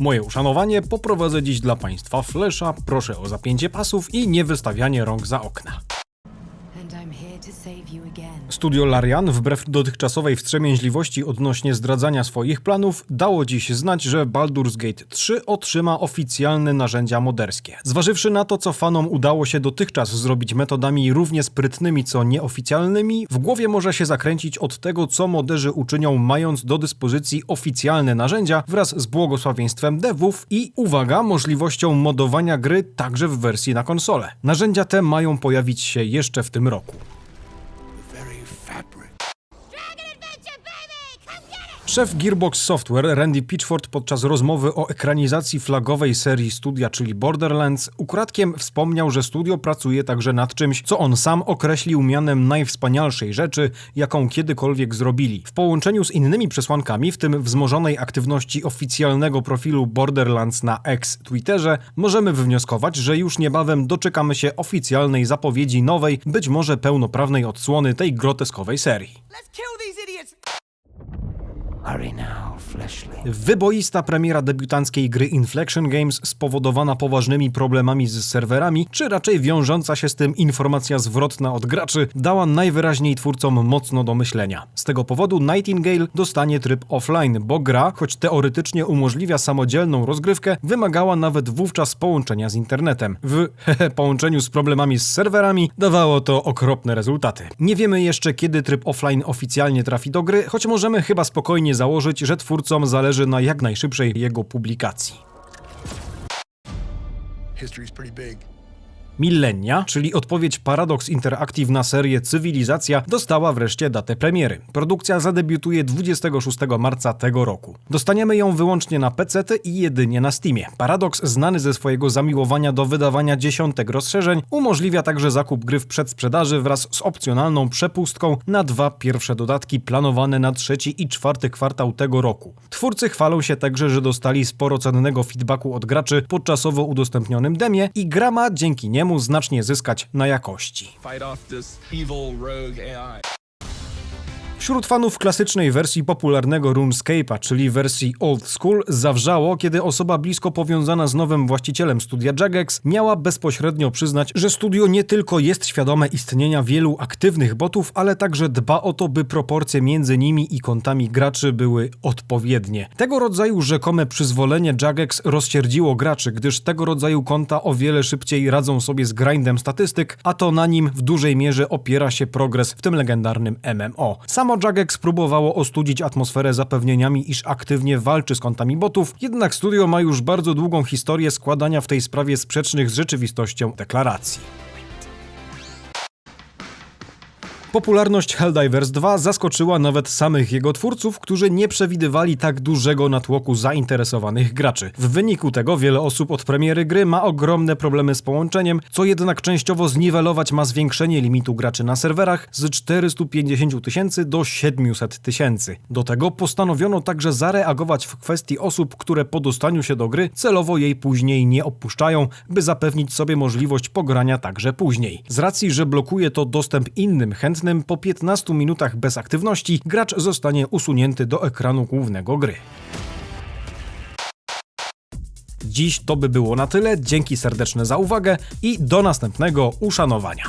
Moje uszanowanie poprowadzę dziś dla Państwa Flesza, proszę o zapięcie pasów i niewystawianie rąk za okna. Studio Larian, wbrew dotychczasowej wstrzemięźliwości odnośnie zdradzania swoich planów, dało dziś znać, że Baldur's Gate 3 otrzyma oficjalne narzędzia moderskie. Zważywszy na to, co fanom udało się dotychczas zrobić metodami równie sprytnymi, co nieoficjalnymi, w głowie może się zakręcić od tego, co moderzy uczynią, mając do dyspozycji oficjalne narzędzia wraz z błogosławieństwem devów i, uwaga, możliwością modowania gry także w wersji na konsolę. Narzędzia te mają pojawić się jeszcze w tym roku. fabric. Szef Gearbox Software Randy Pitchford podczas rozmowy o ekranizacji flagowej serii studia, czyli Borderlands, ukradkiem wspomniał, że studio pracuje także nad czymś, co on sam określił mianem najwspanialszej rzeczy, jaką kiedykolwiek zrobili. W połączeniu z innymi przesłankami, w tym wzmożonej aktywności oficjalnego profilu Borderlands na X Twitterze, możemy wywnioskować, że już niebawem doczekamy się oficjalnej zapowiedzi nowej, być może pełnoprawnej odsłony tej groteskowej serii. Let's kill Wyboista premiera debiutanckiej gry Inflection Games spowodowana poważnymi problemami z serwerami, czy raczej wiążąca się z tym informacja zwrotna od graczy, dała najwyraźniej twórcom mocno do myślenia. Z tego powodu Nightingale dostanie tryb offline, bo gra, choć teoretycznie umożliwia samodzielną rozgrywkę, wymagała nawet wówczas połączenia z internetem. W połączeniu z problemami z serwerami dawało to okropne rezultaty. Nie wiemy jeszcze kiedy tryb offline oficjalnie trafi do gry, choć możemy chyba spokojnie założyć, że twórcom zależy na jak najszybszej jego publikacji. History's pretty big. Millennia, czyli odpowiedź Paradox Interactive na serię Cywilizacja, dostała wreszcie datę premiery. Produkcja zadebiutuje 26 marca tego roku. Dostaniemy ją wyłącznie na PC i jedynie na Steamie. Paradox, znany ze swojego zamiłowania do wydawania dziesiątek rozszerzeń, umożliwia także zakup gry w przedsprzedaży wraz z opcjonalną przepustką na dwa pierwsze dodatki planowane na trzeci i czwarty kwartał tego roku. Twórcy chwalą się także, że dostali sporo cennego feedbacku od graczy po czasowo udostępnionym demie i gra ma dzięki niemu znacznie zyskać na jakości. Wśród fanów klasycznej wersji popularnego RuneScape'a, czyli wersji Old School, zawrzało, kiedy osoba blisko powiązana z nowym właścicielem studia Jagex miała bezpośrednio przyznać, że studio nie tylko jest świadome istnienia wielu aktywnych botów, ale także dba o to, by proporcje między nimi i kontami graczy były odpowiednie. Tego rodzaju rzekome przyzwolenie Jagex rozsierdziło graczy, gdyż tego rodzaju konta o wiele szybciej radzą sobie z grindem statystyk, a to na nim w dużej mierze opiera się progres w tym legendarnym MMO. Samo Jagex próbowało ostudzić atmosferę zapewnieniami, iż aktywnie walczy z kontami botów, jednak studio ma już bardzo długą historię składania w tej sprawie sprzecznych z rzeczywistością deklaracji. Popularność Helldivers 2 zaskoczyła nawet samych jego twórców, którzy nie przewidywali tak dużego natłoku zainteresowanych graczy. W wyniku tego wiele osób od premiery gry ma ogromne problemy z połączeniem, co jednak częściowo zniwelować ma zwiększenie limitu graczy na serwerach z 450 tysięcy do 700 tysięcy. Do tego postanowiono także zareagować w kwestii osób, które po dostaniu się do gry celowo jej później nie opuszczają, by zapewnić sobie możliwość pogrania także później. Z racji, że blokuje to dostęp innym chętnym, po 15 minutach bez aktywności gracz zostanie usunięty do ekranu głównego gry. Dziś to by było na tyle. Dzięki serdeczne za uwagę i do następnego uszanowania.